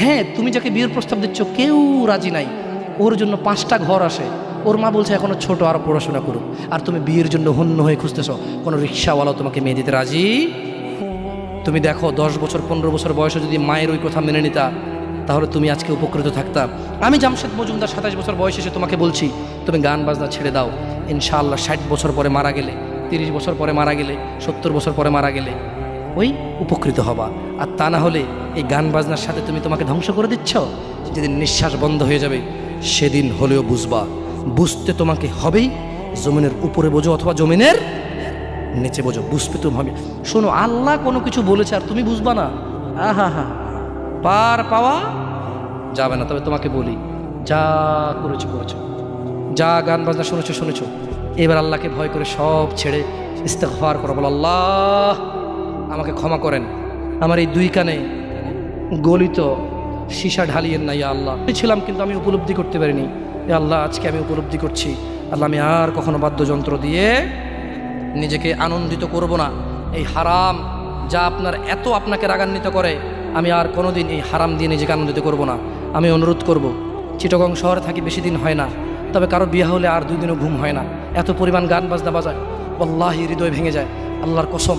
হ্যাঁ তুমি যাকে বিয়ের প্রস্তাব দিচ্ছ, কেউ রাজি নাই। ওর জন্য পাঁচটা ঘর আসে ওর মা বলছে এখনও ছোট আরও পড়াশোনা করুক। আর তুমি বিয়ের জন্য হন্য হয়ে খুঁজতেছ। কোনো রিক্সাওয়ালাও তোমাকে মেয়ে দিতে রাজি? তুমি দেখো, দশ বছর, পনেরো বছর বয়সে যদি মায়ের ওই কথা মেনে নিতা, তাহলে তুমি আজকে উপকৃত থাকতা। আমি জামশেদ মজুমদার সাতাশ বছর বয়স এসে তোমাকে বলছি, তুমি গান বাজনা ছেড়ে দাও। ইনশাআল্লাহ ষাট বছর পরে মারা গেলে, তিরিশ বছর পরে মারা গেলে, সত্তর বছর পরে মারা গেলে ওই উপকৃত হবা। আর তা না হলে এই গান বাজনার সাথে তুমি তোমাকে ধ্বংস করে দিচ্ছ? যেদিন নিঃশ্বাস বন্ধ হয়ে যাবে, সেদিন হলেও বুঝবা। বুঝতে তোমাকে হবেই। জমিনের উপরে বোঝো অথবা জমিনের নিচে বোঝো। বুঝবে তুমি হবে। শোনো, আল্লাহ কোনো কিছু বলেছে আর তুমি বুঝবা না। আহা হা পার পাওয়া যাবে না। তবে তোমাকে বলি, যা করেছ করেছ। যা গান বাজনা শুনেছো শুনেছো। এবার আল্লাহকে ভয় করে সব ছেড়ে ইস্তেগফার করো। বলো, আল্লাহ! আমাকে ক্ষমা করেন। আমার এই দুই কানে গলিত সীসা ঢালিয়েন না, ইয়া আল্লাহ। ছিলাম কিন্তু আমি উপলব্ধি করতে পারিনি। এ আল্লাহ, আজকে আমি উপলব্ধি করছি। আল্লাহ, আমি আর কখনো বাদ্যযন্ত্র দিয়ে নিজেকে আনন্দিত করব না। এই হারাম যা আপনার এত আপনাকে রাগান্বিত করে, আমি আর কোনোদিন এই হারাম দিয়ে নিজেকে আনন্দিত করব না। আমি অনুরোধ করব, চিটগং শহরে থাকি বেশি দিন হয় না, তবে কারও বিয়ে হলে আর দুই দিনও ঘুম হয় না। এত পরিমাণ গান বাজনা বাজায় আল্লাহি হৃদয় ভেঙে যায়, আল্লাহর কসম।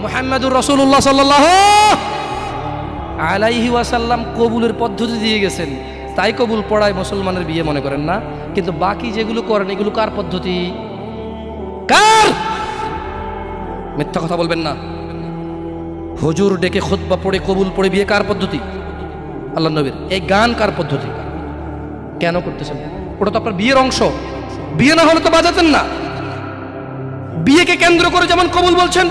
মোহাম্মদুর রসুল্লাহ সাল্লাহ আলাইহি ওয়াসাল্লাম কবুলের পদ্ধতি দিয়ে গেছেন। তাই কবুল পড়ায় মুসলমানের বিয়ে মনে করেন না। কিন্তু বাকি যেগুলো করেন, এগুলো কার পদ্ধতি? কার? মিথ্যা কথা বলবেন না। হজুর ডেকে খোদবা পড়ে, কবুল পড়ে বিয়ে কার পদ্ধতি? আল্লাহ নবীর। এই গান কার পদ্ধতি? কেন করতেছেন? ওটা তো আপনার বিয়ের অংশ। বিয়ে না হলে তো বাজাতেন না। বিয়েকে কেন্দ্র করে যেমন কবুল বলছেন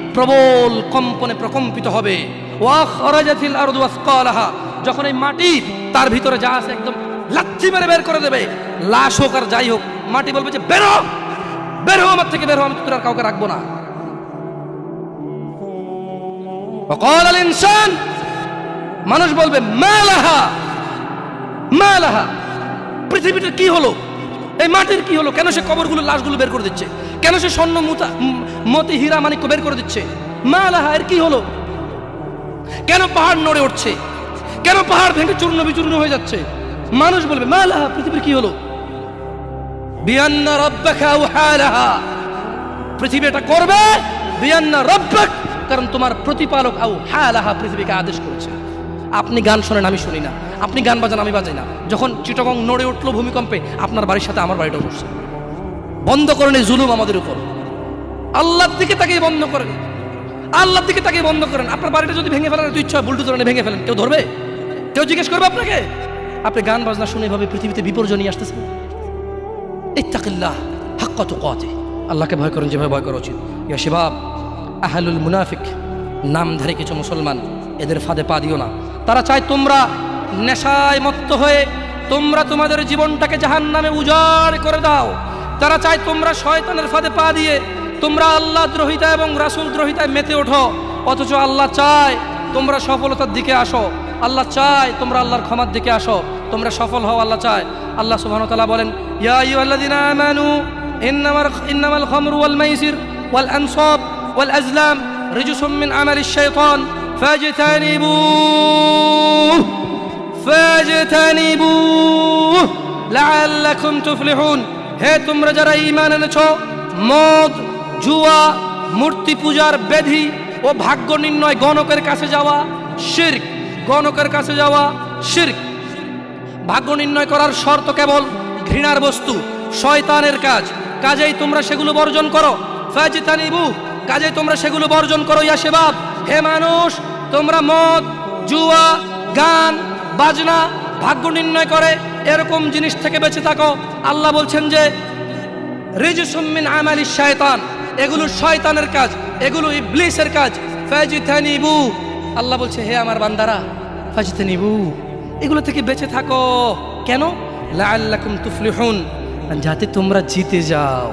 প্রবল কম্পনে প্রকম্পিত হবে। যখন এই মাটি তার ভিতরে যা আছে একদম লাচ্ছি মেরে বের করে দেবে। লাশ হোক আর যাই হোক, মাটি বলবে যে, বেরো বেরো আমার থেকে, বেরো আমি তোর আর কাউকে রাখব না। ইনসান, মানুষ বলবে মালাহা মালাহা পৃথিবীটা কি হলো? এই মাটির কি হলো? কেন সে কবরগুলো লাশগুলো বের করে দিচ্ছে? কেন সে স্বর্ণ মুতা মতি হীরা মানিক্য বের করে দিচ্ছে? মালাহা এর কি হলো? কেন পাহাড় নড়ে উঠছে? কেন পাহাড় ভেঙে চূর্ণ বিচূর্ণ হয়ে যাচ্ছে? মানুষ বলবে মালাহা পৃথিবীর কি হলো? বিয়ান্না রব্বাকা আউহালাহা। পৃথিবী এটা করবে, বিয়ান্না রব্বাক, কারণ তোমার প্রতিপালক আউ হালাহা পৃথিবীকে আদেশ করেছে। আপনি গান শোনেন, আমি শুনি না। আপনি গান বাজান, আমি বাজাই না। যখন চিটগং নড়ে উঠল ভূমিকম্পে, আপনার বাড়ির সাথে আমার বাড়িটা উঠছে বন্ধ করেন এই জুলুম আমাদের উপর। আল্লাহর দিকে তাকে বন্ধ করেন। আল্লাহর দিকে তাকে বন্ধ করেন। আপনার বাড়িটা যদি ভেঙে ফেলেন ইচ্ছা বুলডুজার এনে ভেঙে ফেলেন। কেউ ধরবে? কেউ জিজ্ঞেস করবে আপনাকে? আপনি গান বাজনা শুনে এভাবে পৃথিবীতে বিপর্যয় নিয়ে ইত্তাকিল্লাহ হাক্কাতু কাতে আল্লাহকে ভয় করেন, যেভাবে ভয় করা উচিত। ইয়া শিবাব, আহলুল মুনাফিক, নামধারী কিছু মুসলমান, এদের ফাঁদে পা দিও না। তারা চায় তোমরা নেশায় মত্ত হয়ে তোমরা তোমাদের জীবনটাকে জাহান নামে উজাড় করে দাও। তারা চায় তোমরা শয়তানের ফাঁদে পা দিয়ে তোমরা আল্লাহ দ্রোহিতা এবং রাসূল দ্রোহিতায় মেতে ওঠো। অথচ আল্লাহ চায় তোমরা সফলতার দিকে আসো। আল্লাহ চায় তোমরা আল্লাহর ক্ষমার দিকে আসো। তোমরা সফল হও, আল্লাহ চায়। আল্লাহ তাআলা বলেন ইন্নামাল খামরু ওয়াল মাইসির ওয়াল আনসাব ওয়াল আজলাম, রিজসুম মিন আমালিশ ফাজতানিবুহ ফাজতানিবুহ লাআল্লাকুম তুফলিহুন হে তোমরা যারা ঈমান এনেছো, মদ, জুয়া, মূর্তি পূজার বেধি ও ভাগ্য নির্ণয় গণকের কাছে যাওয়া শিরক। গণকের কাছে যাওয়া শিরক। ভাগ্য নির্ণয় করার শর্ত কেবল ঘৃণার বস্তু, শয়তানের কাজ। কাজেই তোমরা সেগুলো বর্জন করো। ফাজিতানিবু। কাজেই তোমরা সেগুলো বর্জন করো, ইয়া সেবাব হে মানুষ, তোমরা মদ, জুয়া, গান, বাজনা, ভাগ্য নির্ণয় করে, এরকম জিনিস থেকে বেঁচে থাকো। আল্লাহ বলছেন যে রিজুসুমিন আমালি শয়তান, এগুলো শয়তানের কাজ, এগুলো ইবলিসের কাজ। ফাজিতানিবু। আল্লাহ বলছে, হে আমার বান্দারা, ফাজিতানিবু, এগুলো থেকে বেঁচে থাকো। কেন? লাআল্লাকুম তুফলিহুন যাতে তোমরা জিতে যাও।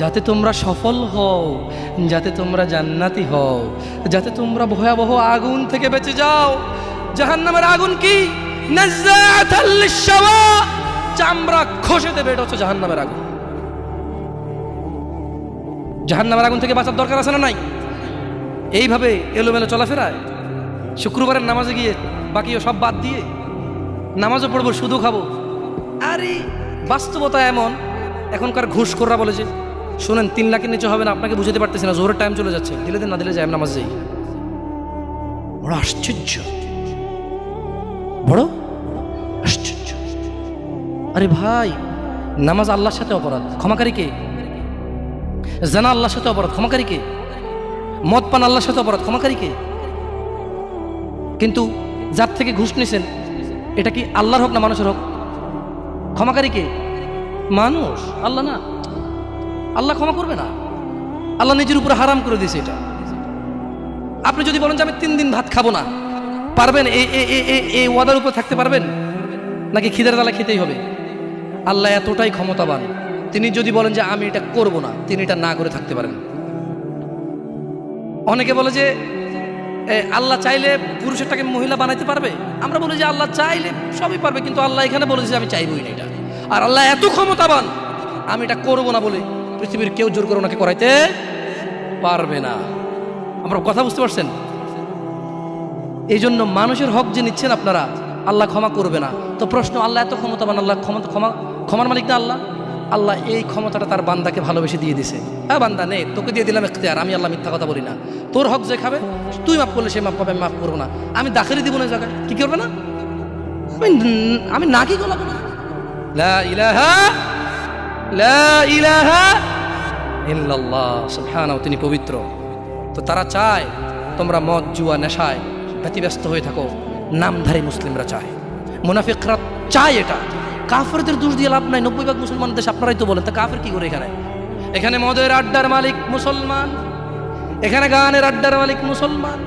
যাতে তোমরা সফল হও, যাতে তোমরা জান্নাতি হও, যাতে তোমরা ভয়াবহ আগুন থেকে বেঁচে যাও। জাহান্নামের আগুন কি? চামড়া খসে দেবে, এটা হচ্ছে জাহান্নামের আগুন। জাহান্নামের আগুন থেকে বাঁচার দরকার আছে না নাই? এইভাবে এলোমেলো চলাফেরায় শুক্রবারের নামাজে গিয়ে বাকিও সব বাদ দিয়ে নামাজও পড়ব, শুধু খাব। আরে, বাস্তবতা এমন, এখনকার ঘুষ করা বলে যে শুনেন তিন লাখের নিচে হবে না আপনাকে বুঝতে পারতেছি না জোরের টাইম চলে যাচ্ছে। দিলে দিন না দিলে আমি নামাজ যাই। বড় আশ্চর্য। বড় আশ্চর্য। আরে ভাই নামাজ আল্লাহর সাথে অপরাধ। ক্ষমাকারী কে? জানা আল্লাহর সাথে অপরাধ ক্ষমাকারী কে? মদ পান আল্লাহর সাথে অপরাধ ক্ষমাকারী কে? কিন্তু যার থেকে ঘুষ নিছেন এটা কি আল্লাহর হোক না মানুষের হোক? ক্ষমাকারী কে? মানুষ আল্লাহ না। আল্লাহ ক্ষমা করবে না? আল্লাহ নিজের উপরে হারাম করে দিয়েছে এটা। আপনি যদি বলেন যে আমি তিন দিন ভাত খাব না, পারবেন এই এই ওয়াদার উপর থাকতে পারবেন? নাকি খিদের তালা খেতেই হবে? আল্লাহ এতটাই ক্ষমতাবান, তিনি যদি বলেন যে আমি এটা করব না, তিনি এটা না করে থাকতে পারেন। অনেকে বলে যে আল্লাহ চাইলে পুরুষেরটাকে মহিলা বানাইতে পারবে? আমরা বলি যে আল্লাহ চাইলে সবই পারবে, কিন্তু আল্লাহ এখানে বলেছে যে আমি চাইবই না এটা। আর আল্লাহ এত ক্ষমতাবান, আমি এটা করব না বলে পৃথিবীর কেউ জোর করে ওনাকে করাইতে পারবে না। আমরা কথা বুঝতে পারছেন? এই জন্য মানুষের হক যে নিচ্ছেন আপনারা, আল্লাহ ক্ষমা করবে না। তো প্রশ্ন, আল্লাহ এত ক্ষমতাবান, আল্লাহ ক্ষমতা ক্ষমা, ক্ষমার মালিক না আল্লাহ? আল্লাহ এই ক্ষমতাটা তার বান্দাকে ভালোবেসে দিয়ে দিছে। হ্যাঁ বান্দা, নে, তোকে দিয়ে দিলাম এখতিয়ার, আমি আল্লাহ মিথ্যা কথা বলি না। তোর হক যে খাবে, তুই মাফ করলে সে মাফ পাবে মাফ করব না। আমি দাখিলি দিব না জায়গায়, কি করবে না? আমি না কি গলাবো না লা ইলাহা তিনি পবিত্র। তো তারা চায়, তোমরা মদ, জুয়া, নেশায় ব্যতিব্যস্ত হয়ে থাকো, নামধারী মুসলিমরা চায়। মুনাফিকরা চায় এটা। কাফেরদের দোষ দিয়ে লাভ নাই, নব্বই ভাগ মুসলমান দেশ, আপনারাই তো বলেন, তা কাফের কি করে এখানে? এখানে মদের আড্ডার মালিক মুসলমান, এখানে গানের আড্ডার মালিক মুসলমান,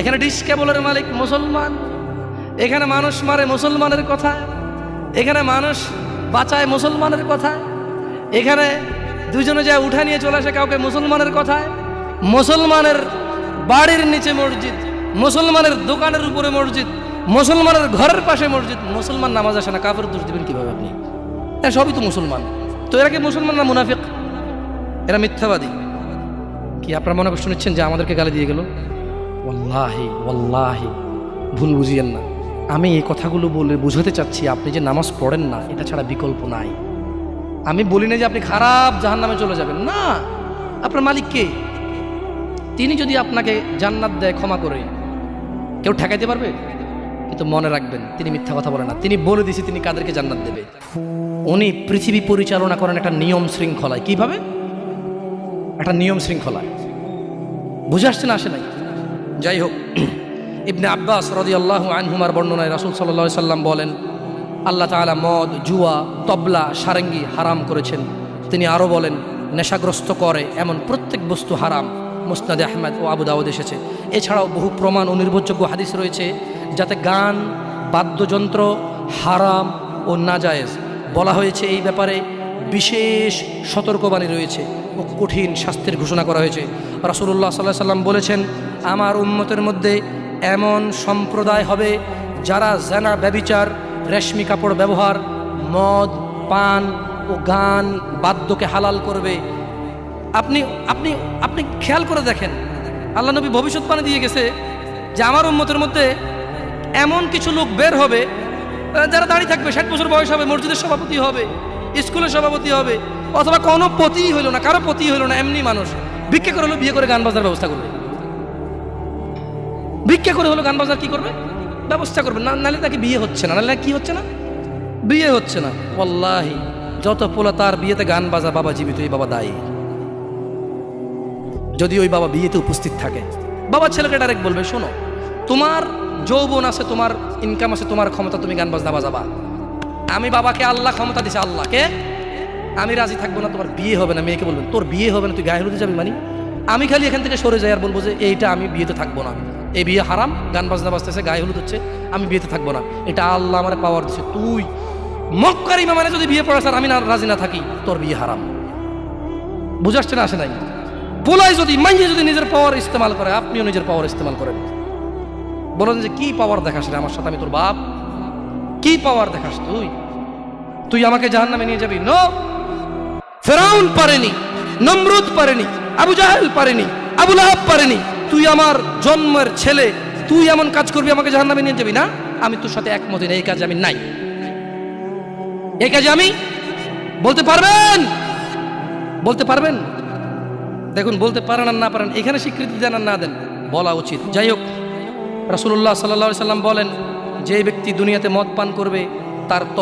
এখানে ডিস কেবলের মালিক মুসলমান, এখানে মানুষ মারে মুসলমানের কথা, এখানে মানুষ বাঁচায় মুসলমানের কথা। এখানে দুজনে যায় উঠা নিয়ে চলে আসে কাউকে মুসলমানের কথায়। মুসলমানের বাড়ির নিচে মসজিদ, মুসলমানের দোকানের উপরে মসজিদ, মুসলমানের ঘরের পাশে মসজিদ। মুসলমান নামাজ আসে না কাপড় দোষ দিবেন কীভাবে আপনি? হ্যাঁ সবই তো মুসলমান। তো এরা কি মুসলমান না মুনাফিক? এরা মিথ্যাবাদী। কি, আপনারা মনে কষ্ট নিচ্ছেন যে আমাদেরকে গালি দিয়ে গেল? ওয়াল্লাহি ওয়াল্লাহি। ভুল বুঝিয়েন না। আমি এই কথাগুলো বলে বুঝাতে চাচ্ছি, আপনি যে নামাজ পড়েন না, এটা ছাড়া বিকল্প নাই। আমি বলি না যে আপনি খারাপ জাহান নামে চলে যাবেন। না। আপনার মালিক কে? তিনি যদি আপনাকে জান্নাত দেয়, ক্ষমা করে। কেউ ঠেকাইতে পারবে? কিন্তু মনে রাখবেন, তিনি মিথ্যা কথা বলেন না। তিনি বলে দিয়েছে, তিনি কাদেরকে জান্নাত দেবে। উনি পৃথিবী পরিচালনা করেন একটা নিয়ম শৃঙ্খলায়। কীভাবে? একটা নিয়ম শৃঙ্খলায়। বুঝে আসছে না, আসে নাই? যাই হোক, ইবনে আব্বাস রদি আল্লাহ আনহুমার বর্ণনায় রাসুল সাল্লা সাল্লাম বলেন আল্লাহ তাআলা মদ, জুয়া, তবলা, সারেঙ্গি হারাম করেছেন। তিনি আরও বলেন, নেশাগ্রস্ত করে এমন প্রত্যেক বস্তু হারাম, মুসনাদে আহমেদ ও আবু দাউদ এসেছে। এছাড়াও বহু প্রমাণ ও নির্ভরযোগ্য হাদিস রয়েছে, যাতে গান, বাদ্যযন্ত্র হারাম ও নাজায়েজ। বলা হয়েছে এই ব্যাপারে বিশেষ সতর্কবাণী রয়েছে ও কঠিন শাস্তির ঘোষণা করা হয়েছে। রাসুল্লাহ সাল্লাহ সাল্লাম বলেছেন, আমার উম্মতের মধ্যে এমন সম্প্রদায় হবে যারা জেনা ব্যবিচার রেশমি কাপড় ব্যবহার, মদ, পান ও গান বাদ্যকে হালাল করবে। আপনি আপনি আপনি খেয়াল করে দেখেন। আল্লাহ নবী ভবিষ্যৎবাণী দিয়ে গেছে যে আমার উম্মতের মধ্যে এমন কিছু লোক বের হবে যারা দাঁড়িয়ে থাকবে, ষাট বছর বয়স হবে, মসজিদের সভাপতি হবে, স্কুলের সভাপতি হবে, অথবা কোনো পতি হইল না, কারও পতি হইল না, এমনি মানুষ। ভিক্ষা করে হলো, বিয়ে করে গান বাজার ব্যবস্থা করবে। ভিক্ষা করে হলো গান বাজার কি করবে? ব্যবস্থা করবে, না নালে তাকে বিয়ে হচ্ছে না, নালে কি হচ্ছে না? বিয়ে হচ্ছে না। ওয়াল্লাহি, যত পোলা তার বিয়েতে গান বাজা বাবা জীবিত, এই বাবা দায়ী। যদি ওই বাবা বিয়েতে উপস্থিত থাকে। বাবা ছেলেকে ডাইরেক্ট বলবে, শোনো, তোমার যৌবন আছে, তোমার ইনকাম আছে, তোমার ক্ষমতা, তুমি গান বাজনা বাজাবা। আমি বাবাকে আল্লাহ ক্ষমতা দিছে আল্লাহকে আমি রাজি থাকব না, তোমার বিয়ে হবে না, মেয়েকে বলবেন, তোর বিয়ে হবে না, তুই গায়ে হলুদে যাবি মানে? আমি খালি এখান থেকে সরে যাই আর বলব যে, এইটা আমি বিয়েতে থাকব না এই বিয়ে হারাম, গান বাজনা বাজতেছে, গায়ে হলুদ হচ্ছে, আমি বিয়েতে থাকব না। এটা আল্লাহ আমার পাওয়ার দিচ্ছে তুই মক্কার ইমামানে যদি বিয়ে পড়াস আর আমি না রাজি না থাকি, তোর বিয়ে হারাম। বুঝাচ্ছে না আসে নাই? বলাই যদি, মাইয়ে যদি নিজের পাওয়ার ইস্তেমাল করে, আপনিও নিজের পাওয়ার ইস্তেমাল করেন। বলেন যে, কি পাওয়ার দেখাস রে আমার সাথে? আমি তোর বাপ। কি পাওয়ার দেখাস তুই? তুই আমাকে জাহান নামে নিয়ে যাবি? নো। ফেরাউন পারেনি, নমরুদ পারেনি, আবু জাহেল পারেনি, আবু লাহাব পারেনি তুই আমার জন্মের ছেলে তুই এমন কাজ করবি আমাকে জাহান নামে নিয়ে যাবি না? আমি তোর সাথে একমত হই না, এই কাজে আমি নাই। এই কাজে আমি? বলতে পারবেন? বলতে পারবেন? দেখুন বলতে পারেন আর না পারেন এখানে স্বীকৃতি দেন না দেন বলা উচিত। যাই হোক রাসুল্লাহ সাল্লা সাল্লাম বলেন যে ব্যক্তি দুনিয়াতে মদ পান করবে তার ত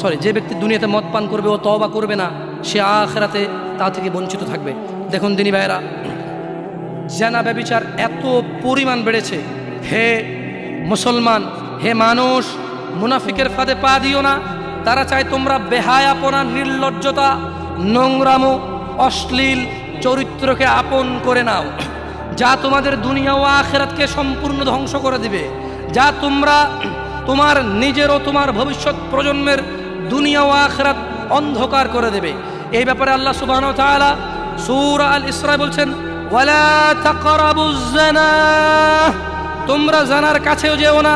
সরি যে ব্যক্তি দুনিয়াতে মদ পান করবে ও তবা করবে না সে আখেরাতে তা থেকে বঞ্চিত থাকবে। দেখুন দিনী ভাইয়েরা জেনা ব্যবিচার এত পরিমাণ বেড়েছে। হে মুসলমান, হে মানুষ, মুনাফিকের ফাঁদে পা দিও না। তারা চায় তোমরা বেহায়াপনা, নির্লজ্জতা, নোংরামো, অশ্লীল চরিত্রকে আপন করে নাও। যা তোমাদের দুনিয়া ও আখেরাতকে সম্পূর্ণ ধ্বংস করে দিবে। যা তোমরা তোমার নিজের ও তোমার ভবিষ্যৎ প্রজন্মের দুনিয়া ও আখেরাত অন্ধকার করে দেবে। এই ব্যাপারে আল্লাহ সুবাহ সূরা আল ইসরায় বলছেন তোমরা জানার কাছেও যেও না।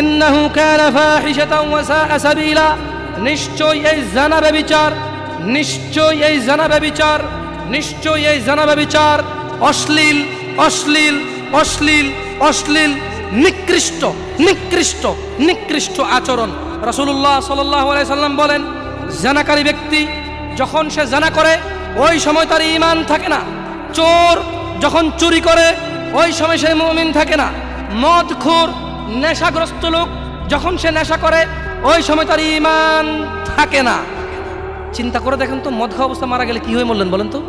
ইন্নাহু কানা ফাহিশাতাও ওয়া সাআ নিশ্চয় এই জানা ব্যভিচার নিশ্চয় এই জানা ব্যভিচার নিশ্চয় এই জানা ব্যভিচার অশ্লীল অশ্লীল অশ্লীল অশ্লীল, নিকৃষ্ট নিকৃষ্ট নিকৃষ্ট আচরণ। আলাইহি সাল্লাম বলেন, জানাকারী ব্যক্তি যখন সে জানা করে, ওই সময় তার ঈমান থাকে না। চোর যখন চুরি করে, ওই সময় সে মুমিন থাকে না। মদখোর, নেশাগ্রস্ত লোক যখন সে নেশা করে, ওই সময় তার ইমান থাকে না। চিন্তা করে দেখেন তো, মদ খাওয়া অবস্থা মারা গেলে কি হয়ে মরলেন বলেন তো?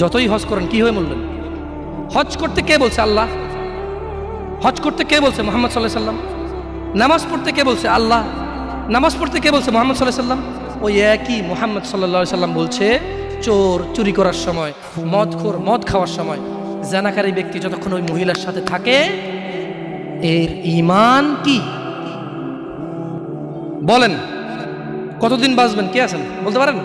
যতই হজ করেন, কি হয়ে মরলেন? হজ করতে কে বলছে আল্লাহ? হজ করতে কে বলছে মোহাম্মদ সাল্লাহ সাল্লাম? নামাজ পড়তে কে বলছে আল্লাহ? নামাজ পড়তে কে বলছে মোহাম্মদ সাল্লাহ সাল্লাম? ওই একই মোহাম্মদ সাল্লাহ সাল্লাম বলছে চোর চুরি করার সময় মদ খোর মদ খাওয়ার সময়, জানাকারী ব্যক্তি যতক্ষণ ওই মহিলার সাথে থাকে, এর ইমান কি? বলেন, কতদিন বাঁচবেন? কে আছেন? বলতে পারেন?